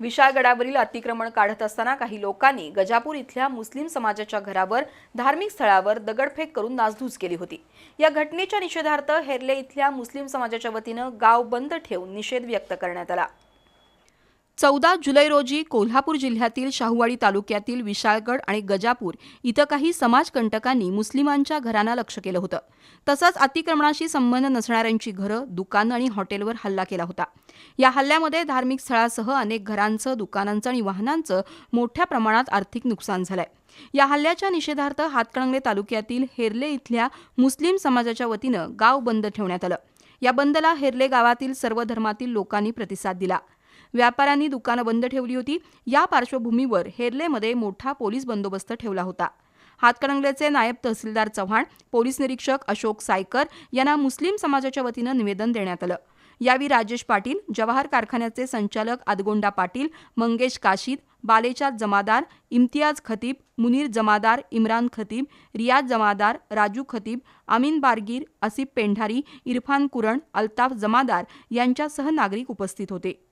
विशाळगडावरील अतिक्रमण काढत असताना काही लोकांनी गजापूर इथल्या मुस्लिम समाजाच्या घरावर धार्मिक स्थळावर दगडफेक करून नासधूस केली होती. या घटनेच्या निषेधार्थ हेरले इथल्या मुस्लिम समाजाच्या वतीनं गाव बंद ठेवून निषेध व्यक्त करण्यात आला. चौदा जुलै रोजी कोल्हापूर जिल्ह्यातील शाहूवाडी तालुक्यातील विशाळगड आणि गजापूर इथं काही समाजकंटकांनी मुस्लिमांच्या घरांना लक्ष केलं होतं. तसंच अतिक्रमणाशी संबंध नसणाऱ्यांची घरं दुकानं आणि हॉटेलवर हल्ला केला होता. या हल्ल्यामध्ये धार्मिक स्थळासह अनेक घरांचं दुकानांचं आणि वाहनांचं मोठ्या प्रमाणात आर्थिक नुकसान झालंय. या हल्ल्याच्या निषेधार्थ हातकणंगले तालुक्यातील हेरले इथल्या मुस्लिम समाजाच्या वतीनं गाव बंद ठेवण्यात आलं. या बंदला हेरले गावातील सर्व धर्मातील लोकांनी प्रतिसाद दिला. व्यापाऱ्यांनी दुकानं बंद ठेवली होती. या पार्श्वभूमीवर हेर्लेमध्ये मोठा पोलीस बंदोबस्त ठेवला होता. हातकणंगलेचे नायब तहसीलदार चव्हाण पोलीस निरीक्षक अशोक सायकर यांना मुस्लिम समाजाच्या वतीनं निवेदन देण्यात आलं. यावेळी राजेश पाटील जवाहर कारखान्याचे संचालक आदगोंडा पाटील मंगेश काशीद बालेचाद जमादार इम्तियाज खतीब मुनीर जमादार इम्रान खतीब रियाज जमादार राजू खतीब अमीन बारगीर असिफ पेंढारी इरफान कुरण अल्ताफ जमादार यांच्यासह नागरिक उपस्थित होते.